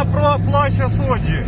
про- площа суджі.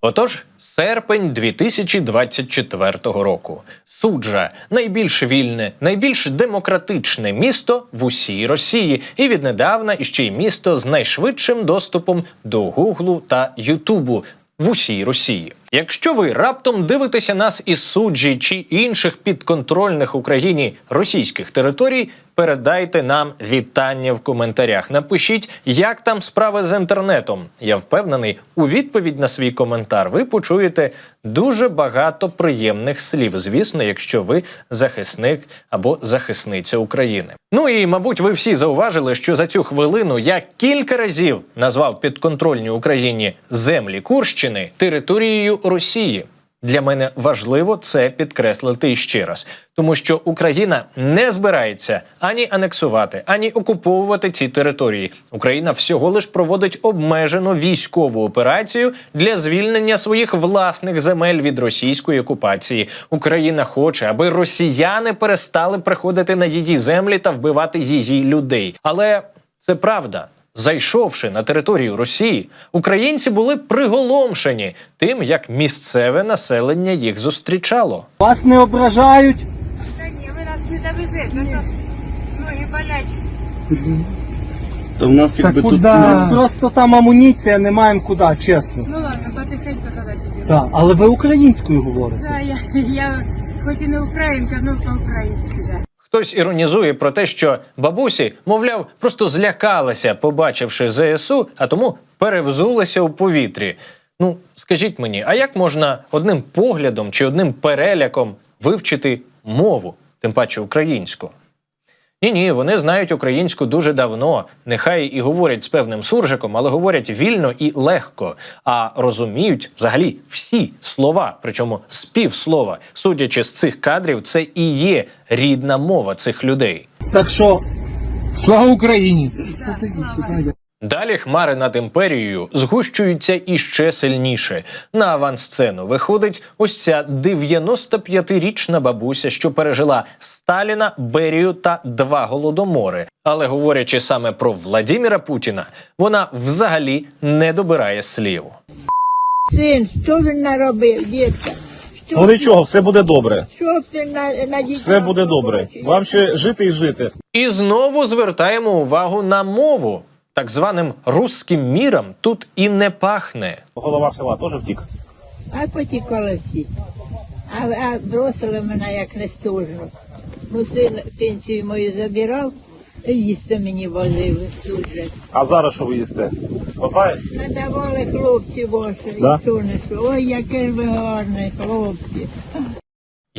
Отож, серпень 2024 року. Суджа найбільш вільне, найбільш демократичне місто в усій Росії, і віднедавна іще й місто з найшвидшим доступом до Гуглу та Ютубу в усій Росії. Якщо ви раптом дивитеся нас із суджі чи інших підконтрольних Україні російських територій, передайте нам вітання в коментарях. Напишіть, як там справи з інтернетом. Я впевнений, у відповідь на свій коментар ви почуєте дуже багато приємних слів. Звісно, якщо ви захисник або захисниця України. Ну і мабуть, ви всі зауважили, що за цю хвилину я кілька разів назвав підконтрольні Україні землі Курщини територією Росії. Для мене важливо це підкреслити іще раз, тому що Україна не збирається ані анексувати, ані окуповувати ці території. Україна всього лиш проводить обмежену військову операцію для звільнення своїх власних земель від російської окупації. Україна хоче, аби росіяни перестали приходити на її землі та вбивати її людей. Але це правда. Зайшовши на територію Росії, українці були приголомшені тим, як місцеве населення їх зустрічало. Вас не ображають. Та ні, ви нас не довезете, то ноги болять. То в нас якби тут У нас просто там амуніція, не маємо куди, чесно. Ну ладно, потихеньку тоді підемо. Так, але ви українською говорите. Да, я, я хоч і не українка, але по-українськи, да. Хтось іронізує про те, що бабусі, мовляв, просто злякалися, побачивши ЗСУ, а тому перевзулися у повітрі. Ну, скажіть мені, а як можна одним поглядом чи одним переляком вивчити мову, тим паче українську? Ні, ні, вони знають українську дуже давно. Нехай і говорять з певним суржиком, але говорять вільно і легко, а розуміють взагалі всі слова, причому з півслова. Судячи з цих кадрів, це і є рідна мова цих людей. Так що Слава Україні! Далі хмари над імперією згущуються іще сильніше. На авансцену виходить ось ця 95-річна бабуся, що пережила Сталіна, Берію та два голодомори. Але говорячи саме про Владіміра Путіна, вона взагалі не добирає слів. Син, що він наробив, дітка? Що, Ну нічого, все буде добре. що ти на, на Все буде добре. Вам ще жити і жити. І знову звертаємо увагу на мову. Так званим русським міром тут і не пахне. Голова села теж втік. А потікали всі. А, а бросили мене як нестужно. Ну, син пенсію мою забирав, і їсти мені возили суджа. А зараз що ви їсте? Хватає? Надавали хлопці ваші, Да? Ой, яке ви гарні хлопці.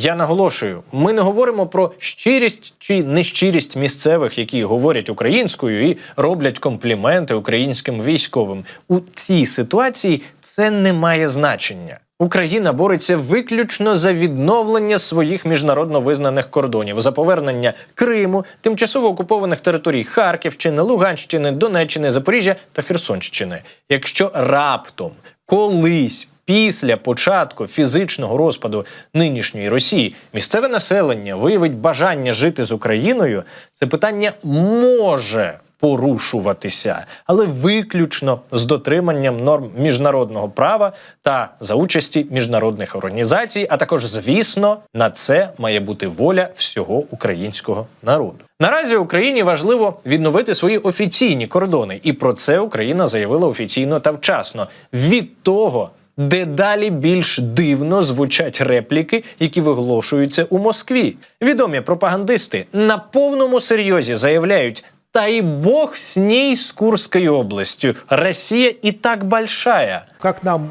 Я наголошую, ми не говоримо про щирість чи нещирість місцевих, які говорять українською і роблять компліменти українським військовим. У цій ситуації це не має значення. Україна бореться виключно за відновлення своїх міжнародно визнаних кордонів, за повернення Криму, тимчасово окупованих територій Харківщини, Луганщини, Донеччини, Запоріжжя та Херсонщини. Якщо раптом колись після початку фізичного розпаду нинішньої Росії місцеве населення виявить бажання жити з Україною, це питання може порушуватися, але виключно з дотриманням норм міжнародного права та за участі міжнародних організацій, а також, звісно, на це має бути воля всього українського народу. Наразі Україні важливо відновити свої офіційні кордони, і про це Україна заявила офіційно та вчасно. Від того дедалі більш дивно звучать репліки, які виголошуються у Москві. Відомі пропагандисти на повному серйозі заявляють. Та и бог с ней, с Курской областью. Россия и так большая. Как нам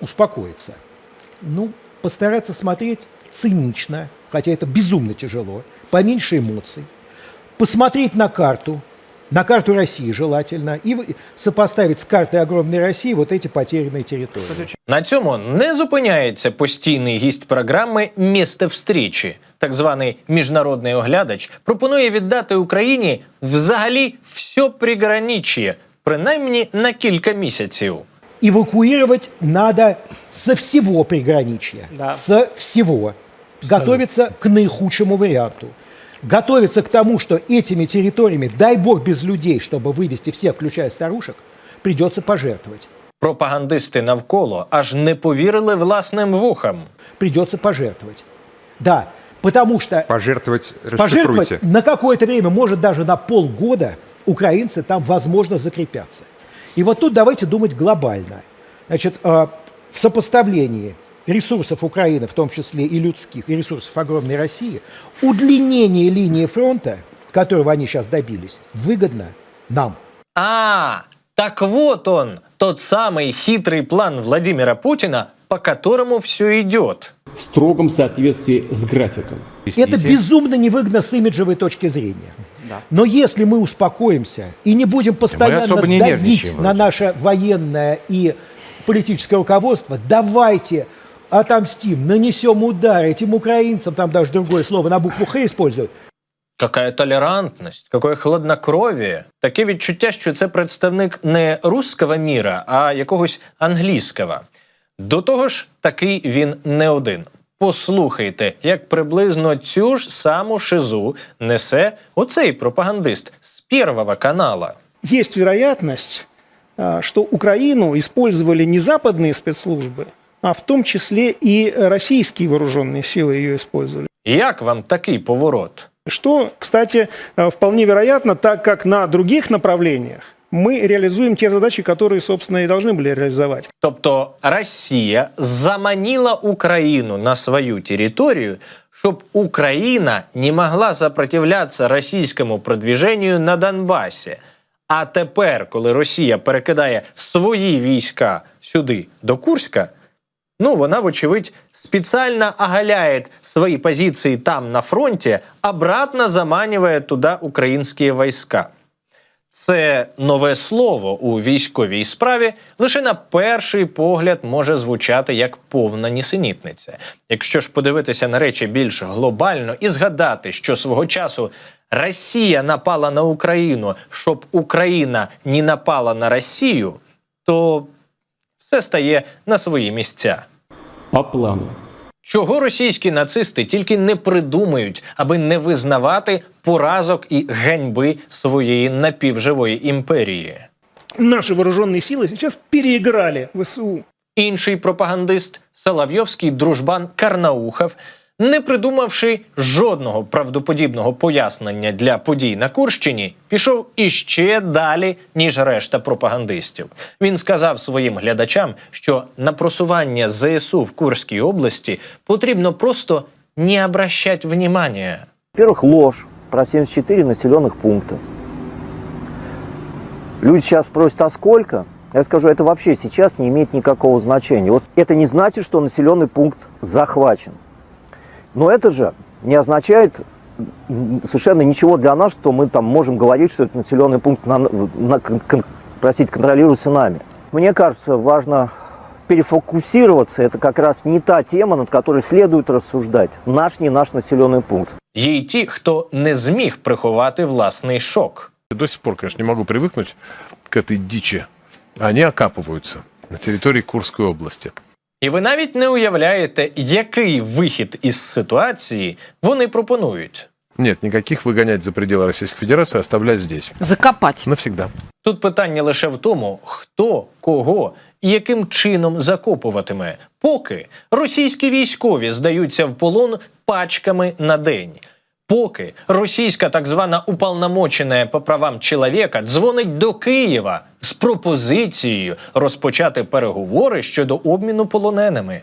успокоиться? Ну, постараться смотреть цинично, хотя это безумно тяжело, поменьше эмоций, посмотреть на карту, на карту России желательно, и вы- сопоставить с картой огромной России вот эти потерянные территории. На цьому не зупиняється постійний гість програми «Місце встрічі». Так званий міжнародний оглядач пропонує віддати Україні взагалі все приграничье, принаймні на кілька місяців. Эвакуировать надо со всего приграничья, со всего. Готовиться к наихудшему варианту. Готовиться к тому, что этими территориями, дай бог без людей, чтобы вывести всех, включая старушек, придется пожертвовать. Пропагандисти навколо аж не повірили власним вухам. Придется пожертвовать. Да, потому что Пожертвовать, пожертвовать расшифруйте. на какое-то время, может даже на полгода, украинцы там, возможно, закрепятся. И вот тут давайте думать глобально. Значит, э, в сопоставлении ресурсов Украины, в том числе и людских, и ресурсов огромной России, удлинение линии фронта, которого они сейчас добились, выгодно нам. А, так вот он, тот самый хитрый план Владимира Путина, по которому все идет. в строгом соответствии с графиком. Это безумно невыгодно с имиджевой точки зрения. Но если мы успокоимся и не будем постоянно не давить на наше военное и политическое руководство, давайте отомстим, нанесем удар этим украинцам, там даже другое слово на букву Х используют, Какая толерантність, какое хладнокровие. Таке відчуття, що це представник не русского міра, а якогось англійського. До того ж, такий він не один. Послухайте, як приблизно цю ж саму шизу несе оцей пропагандист з Первого канала. есть вероятность, а, что Украину использовали не западные спецслужбы, а в том числе и российские вооруженные силы ее использовали. Як вам такий поворот? Что, кстати, а, вполне вероятно, так как на других направлениях мы реализуем те задачи, которые, собственно, и должны были реализовать. Тобто Росія заманила Україну на свою територію, щоб Україна не могла сопротивлятися російському продвіженню на Донбасі. А тепер, коли Росія перекидає свої війська сюди до Курська, Ну вона, вочевидь, спеціально оголяє свої позиції там на фронті, обратно заманює туди українські війська. Це нове слово у військовій справі лише на перший погляд може звучати як повна нісенітниця. Якщо ж подивитися на речі більш глобально і згадати, що свого часу Росія напала на Україну, щоб Україна не напала на Росію, то все стає на свої місця. По плану. Чого російські нацисти тільки не придумають, аби не визнавати поразок і ганьби своєї напівживої імперії? Наші вооруженные сили зараз переіграли ВСУ. Інший пропагандист, Соловйовський дружбан Карнаухов, не придумавши жодного правдоподібного пояснення для подій на Курщині, пішов іще далі, ніж решта пропагандистів. Він сказав своїм глядачам, що на просування ЗСУ в Курській області потрібно просто не обращати внимания. Во-первых, ложь про 74 населенных пункта. Люди сейчас спросят, а сколько? Я скажу, это вообще сейчас не имеет никакого значения. Вот это не значит, что населенный пункт захвачен. Но это же не означает м, совершенно ничего для нас, что мы там можем говорить, что этот населенный пункт на, на- кон- кон- простите, контролируется нами. Мне кажется, важно перефокусироваться. Это как раз не та тема, над которой следует рассуждать. Наш, не наш населенный пункт. Є й ті, хто не зміг приховати власний шок. До сих пор, конечно, не могу привыкнуть к этой дичи. Они окапываются на территории Курской области. І ви навіть не уявляєте, який вихід із ситуації вони пропонують. Нет, никаких выгонять за пределы Российской Федерации, оставлять здесь. Закопать. Навсегда. Тут питання лише в тому, хто, кого і яким чином закопуватиме, поки російські військові здаються в полон пачками на день. Поки російська так звана уполномочена по правам чоловіка дзвонить до Києва з пропозицією розпочати переговори щодо обміну полоненими.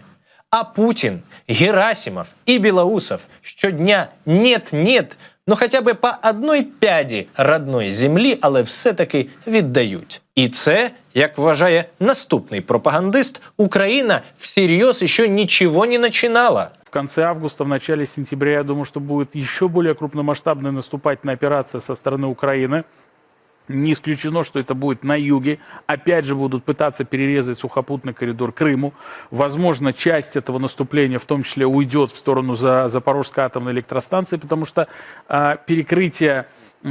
А Путін, Герасимов і Білоусов щодня нет-нет, ну хоча б по одной пяді родної землі, але все-таки віддають. І це, як вважає наступний пропагандист, Україна всерйоз ще нічого не починала. В конце августа, в начале сентября, я думаю, что будет еще более крупномасштабная наступательная операция со стороны Украины. Не исключено, что это будет на юге. Опять же будут пытаться перерезать сухопутный коридор Крыму. Возможно, часть этого наступления в том числе уйдет в сторону за Запорожской атомной электростанции, потому что а, перекрытие м,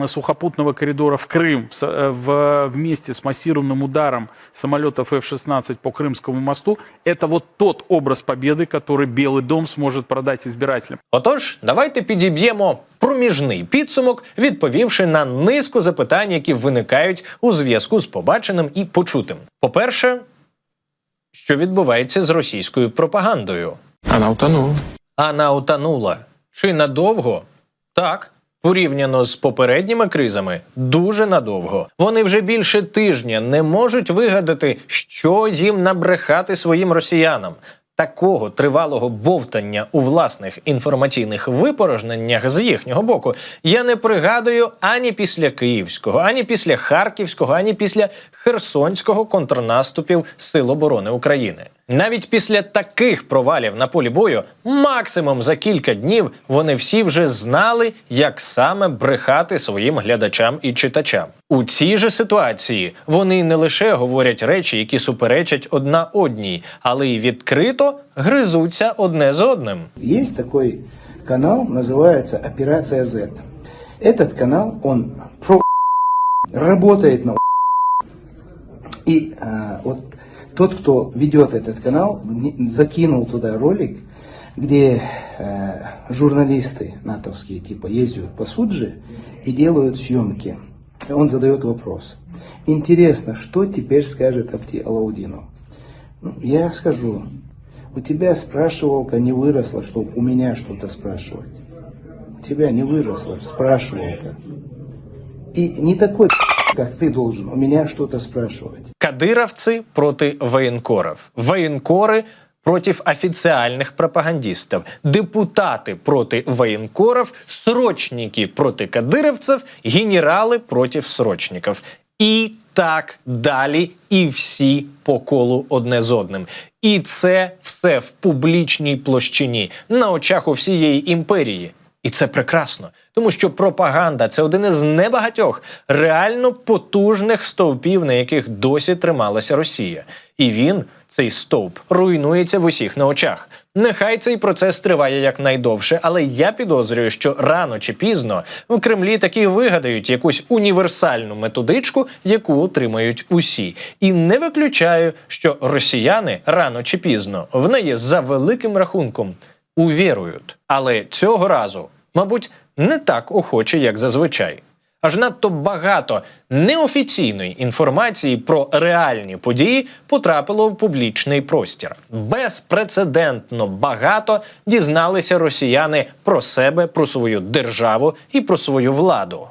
сухопутного коридора в Крым с- э, в, вместе с массированным ударом самолетов F-16 по Крымскому мосту, это вот тот образ победы, который Белый дом сможет продать избирателям. Отож, давайте підіб'ємо проміжний підсумок, відповівши на низку запитань, які виникають у зв'язку з побаченим і почутим. По-перше, що відбувається з російською пропагандою? Она утонула. Вона утонула. Чи надовго? Так. Порівняно з попередніми кризами, дуже надовго. Вони вже більше тижня не можуть вигадати, що їм набрехати своїм росіянам. Такого тривалого бовтання у власних інформаційних випорожненнях з їхнього боку я не пригадую ані після київського, ані після харківського, ані після херсонського контрнаступів Сил оборони України. Навіть після таких провалів на полі бою, максимум за кілька днів, вони всі вже знали, як саме брехати своїм глядачам і читачам. У цій же ситуації вони не лише говорять речі, які суперечать одна одній, але й відкрито гризуться одне з одним. Есть такой канал, называется Операция Z. Этот канал, он про работает на И а, вот тот, кто ведет этот канал, не- закинул туда ролик, где э, журналисты натовские типа ездят по Судже и делают съемки. И Он задает вопрос. Интересно, что теперь скажет Абди Алаудинов? Ну, я скажу, у тебя спрашивалка не выросла, чтобы у меня что-то спрашивать. У тебя не выросла спрашивалка. И не такой, как ты должен у меня что-то спрашивать. Кадыровцы проти военкоров, военкоры против официальных пропагандистов, депутаты проти военкоров, срочники проти кадыровцев, генерали против срочників. І так далі, і всі по колу одне з одним. І це все в публічній площині на очах у всієї імперії. І це прекрасно, тому що пропаганда це один із небагатьох реально потужних стовпів, на яких досі трималася Росія. І він, цей стовп, руйнується в усіх на очах. Нехай цей процес триває якнайдовше, але я підозрюю, що рано чи пізно в Кремлі таки вигадають якусь універсальну методичку, яку отримають усі. І не виключаю, що росіяни рано чи пізно в неї за великим рахунком увірують. Але цього разу, мабуть, не так охоче, як зазвичай. Аж надто багато неофіційної інформації про реальні події потрапило в публічний простір. Безпрецедентно багато дізналися росіяни про себе, про свою державу і про свою владу.